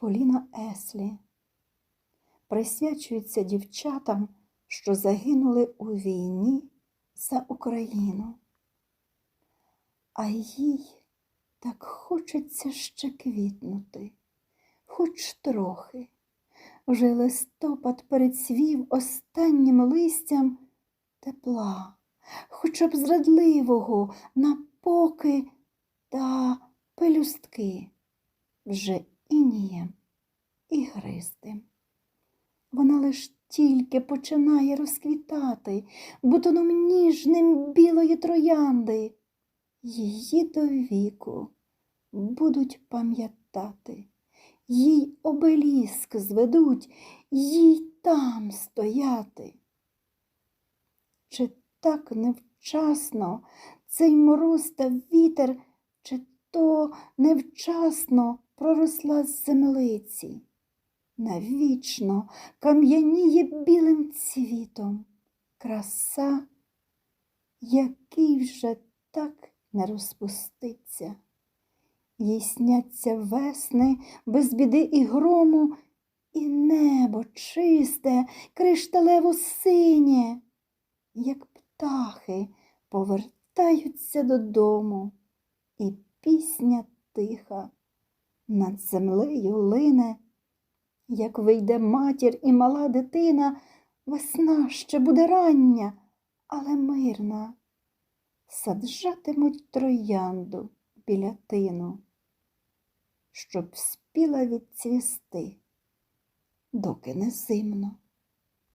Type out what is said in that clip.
Поліна Еслі присвячується дівчатам, що загинули у війні за Україну. А їй так хочеться ще квітнути, хоч трохи. Вже листопад перецвів останнім листям тепла, хоча б зрадливого на поки та пелюстки, вже інієм і гристим. Вона лиш тільки починає розквітати бутоном ніжним білої троянди. Її до віку будуть пам'ятати, їй обеліск зведуть, їй там стояти. Чи так невчасно цей мороз та вітер, чи то невчасно проросла з землиці? Навічно кам'яніє білим цвітом краса, який вже так не розпуститься. Їй сняться весни без біди і грому, і небо чисте, кришталево синє, як птахи повертаються додому, і пісня тиха над землею лине. Як вийде матір і мала дитина, весна ще буде рання, але мирна. Саджатимуть троянду біля тину, щоб спіла відцвісти, доки не зимно.